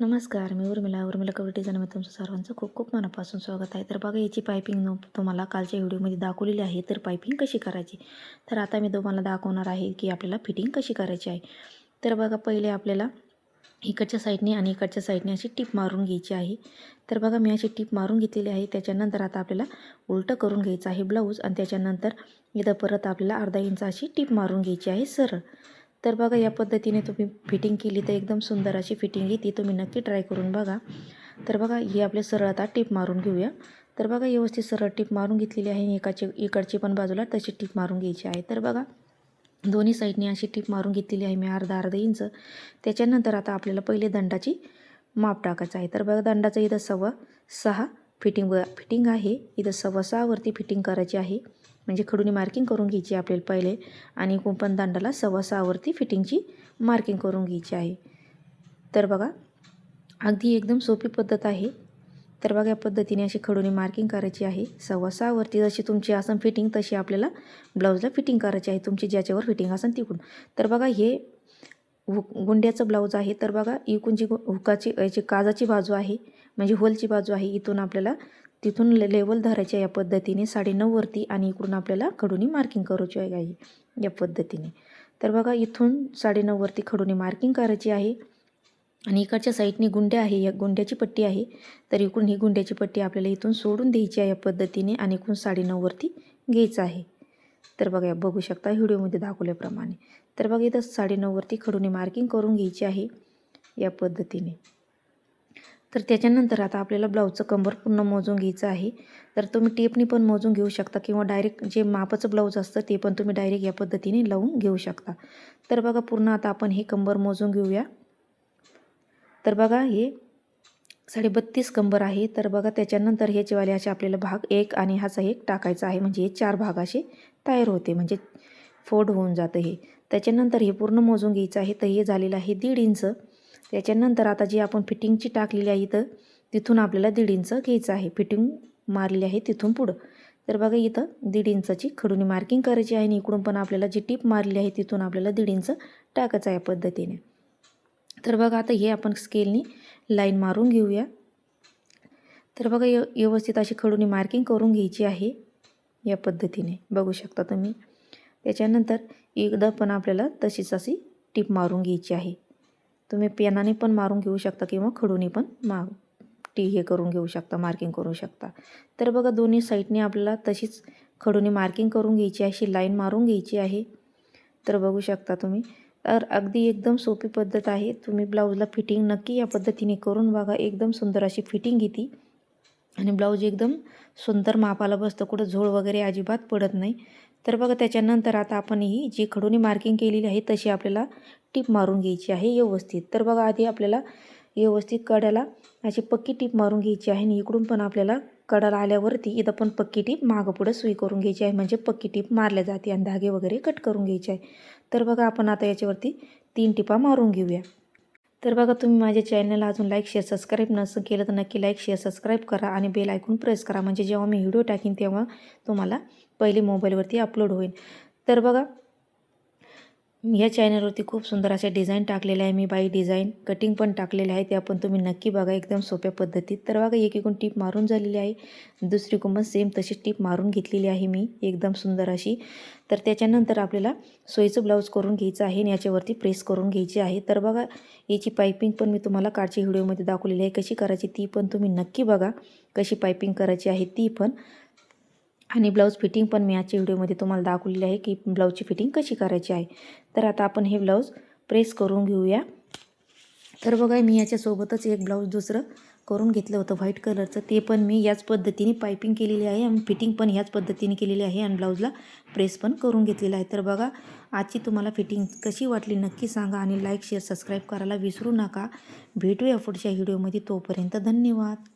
नमस्कार मी उर्मिला. उर्मिला कवडी डिझाईनमध्ये तुमचं सर्वांचं खूप खूप मनापासून स्वागत आहे. तर बघा याची पायपिंग न तुम्हाला कालच्या व्हिडिओमध्ये दाखवलेली आहे तर पायपिंग कशी करायची? तर आता मी तुम्हाला दाखवणार आहे की आपल्याला फिटिंग कशी करायची आहे. तर बघा पहिले आपल्याला इकडच्या साईडने आणि इकडच्या साईडने अशी टीप मारून घ्यायची आहे. तर बघा मी अशी टीप मारून घेतलेली आहे. त्याच्यानंतर आता आपल्याला उलटं करून घ्यायचं आहे ब्लाऊज आणि त्याच्यानंतर इथं परत आपल्याला अर्धा इंच अशी टीप मारून घ्यायची आहे सरळ. तर बघा या पद्धतीने तुम्ही फिटिंग केली तर एकदम सुंदर अशी फिटिंग येते तुम्ही नक्की ट्राय करून बघा. तर बघा ही आपले सरळ आता टीप मारून घेऊया. तर बघा व्यवस्थित सरळ टीप मारून घेतलेली आहे. एकाची इकडची पण बाजूला तशी टीप मारून घ्यायची आहे. तर बघा दोन्ही साईडने अशी टीप मारून घेतलेली आहे मी अर्धा अर्धा इंच. त्याच्यानंतर आता आपल्याला पहिले दंडाची माप टाकायचं आहे. तर बघा दंडाचं इथं सव्वा सहा फिटिंग फिटिंग आहे. इथं सव्वा सहावरती फिटिंग करायची आहे. म्हणजे खडूनी मार्किंग करून घ्यायची आपल्याला पहिले. आणि कुंपण दांडाला सव्वा सहावरती फिटिंगची मार्किंग करून घ्यायची आहे. तर बघा अगदी एकदम सोपी पद्धत आहे. तर बघा या पद्धतीने अशी खडूने मार्किंग करायची आहे. सव्वा सहावरती जशी तुमची असं फिटिंग तशी आपल्याला ब्लाऊजला फिटिंग करायची आहे. तुमची ज्याच्यावर फिटिंग असेल तिकडून. तर बघा हे हुक गुंड्याचं ब्लाऊज आहे. तर बघा इकून जी हुकाची याची काजाची बाजू आहे. म्हणजे होलची बाजू आहे इथून आपल्याला तिथून लेवल धरायची या पद्धतीने. साडेनऊवरती आणि इकडून आपल्याला खडूनी मार्किंग करायची आहे या पद्धतीने. तर बघा इथून साडेनऊवरती खडूनी मार्किंग करायची आहे. आणि इकडच्या साईडने गुंड्या आहे या गुंड्याची पट्टी आहे. तर इकडून ही गुंड्याची पट्टी आपल्याला इथून सोडून द्यायची आहे या पद्धतीने आणि इकडून साडेनऊवरती घ्यायचं आहे. तर बघा बघू शकता व्हिडिओमध्ये दाखवल्याप्रमाणे. तर बघा इथं साडेनऊवरती खडूनी मार्किंग करून घ्यायची आहे या पद्धतीने. तर त्याच्यानंतर आता आपल्याला ब्लाऊजचं कंबर पूर्ण मोजून घ्यायचं आहे. तर तुम्ही टेपनी पण मोजून घेऊ शकता किंवा डायरेक्ट जे मापाचं ब्लाऊज असतं ते पण तुम्ही डायरेक्ट या पद्धतीने लावून घेऊ शकता. तर बघा पूर्ण आता आपण हे कंबर मोजून घेऊया. तर बघा हे साडे बत्तीस कंबर आहे. तर बघा त्याच्यानंतर ह्याचेवाले असे आपल्याला भाग एक आणि हाचा एक टाकायचा आहे. म्हणजे हे चार भाग असे तयार होते. म्हणजे फोड होऊन जातं हे. त्याच्यानंतर हे पूर्ण मोजून घ्यायचं आहे. तर हे झालेलं आहे दीड इंच. त्याच्यानंतर आता जी आपण फिटिंगची टाकलेली आहे इथं तिथून आपल्याला दीड इंच घ्यायचं आहे. फिटिंग मारलेली आहे तिथून पुढं. तर बघा इथं दीड इंचाची खडूनी मार्किंग करायची आहे आणि इकडून पण आपल्याला जी टीप मारली आहे तिथून आपल्याला दीड इंच टाकायचं आहे या पद्धतीने. तर बघा आता हे आपण स्केलनी लाईन मारून घेऊया. तर बघा व्यवस्थित अशी खडूनी मार्किंग करून घ्यायची आहे या पद्धतीने. बघू शकता तुम्ही. त्याच्यानंतर एकदा पण आपल्याला तशीच अशी टीप मारून घ्यायची आहे. तुम्ही पेनाने पण मारून घेऊ शकता किंवा खडूने पण मा टी हे करून घेऊ शकता मार्किंग करू शकता. तर बघा दोन्ही साईडने आपल्याला तशीच खडूने मार्किंग करून घ्यायची अशी लाईन मारून घ्यायची आहे. तर बघू शकता तुम्ही. तर अगदी एकदम सोपी पद्धत आहे. तुम्ही ब्लाऊजला फिटिंग नक्की या पद्धतीने करून बघा. एकदम सुंदर अशी फिटिंग येते आणि ब्लाऊज एकदम सुंदर मापाला बसतं. कुठं झोळ वगैरे अजिबात पडत नाही. तर बघा त्याच्यानंतर आता आपण ही जी खडूनी मार्किंग केलेली आहे तशी आपल्याला टीप मारून घ्यायची आहे व्यवस्थित. तर बघा आधी आपल्याला व्यवस्थित कड्याला अशी पक्की टीप मारून घ्यायची आहे आणि इकडून पण आपल्याला कडाला आल्यावरती इथं पण पक्की टीप मागं पुढं सुई करून घ्यायची आहे. म्हणजे पक्की टीप मारल्या जाते आणि धागे वगैरे कट करून घ्यायचे आहे. तर बघा आपण आता याच्यावरती तीन टिपा मारून घेऊया. तर बघा तुम्ही माझ्या चॅनलला अजून लाईक शेअर सबस्क्राईब नसं केलं तर नक्की लाईक शेअर सबस्क्राईब करा आणि बेल ऐकून प्रेस करा. म्हणजे जेव्हा मी व्हिडिओ टाकीन तेव्हा तुम्हाला पहिले मोबाईलवरती अपलोड होईल. तर बघा या चॅनलवरती खूप सुंदर अशा डिझाईन टाकलेल्या आहे. मी बाई डिझाईन कटिंग पण टाकलेले आहे त्या पण तुम्ही नक्की बघा. एकदम सोप्या पद्धतीत. तर बघा एक एकूण टीप मारून झालेली आहे. दुसरी पण सेम तशी टीप मारून घेतलेली आहे मी. एकदम सुंदर अशी. तर त्याच्यानंतर आपल्याला सोयीचं ब्लाऊज करून घ्यायचं आहे आणि याच्यावरती प्रेस करून घ्यायची आहे. तर बघा याची पायपिंग पण मी तुम्हाला काढची व्हिडिओमध्ये दाखवलेली आहे. कशी करायची ती पण तुम्ही नक्की बघा. कशी पायपिंग करायची आहे ती पण आणि ब्लाऊज फिटिंग पण मी आजच्या व्हिडिओमध्ये तुम्हाला दाखवलेली आहे की ब्लाऊजची फिटिंग कशी करायची आहे. तर आता आपण हे ब्लाऊज प्रेस करून घेऊया. तर बघा मी याच्यासोबतच एक ब्लाऊज दुसरं करून घेतलं होतं व्हाईट कलरचं. ते पण मी याच पद्धतीने पायपिंग केलेली आहे आणि फिटिंग पण ह्याच पद्धतीने केलेली आहे आणि ब्लाऊजला प्रेस पण करून घेतलेलं आहे. तर बघा आजची तुम्हाला फिटिंग कशी वाटली नक्की सांगा आणि लाईक शेअर सबस्क्राईब करायला विसरू नका. भेटूया पुढच्या व्हिडिओमध्ये. तोपर्यंत धन्यवाद.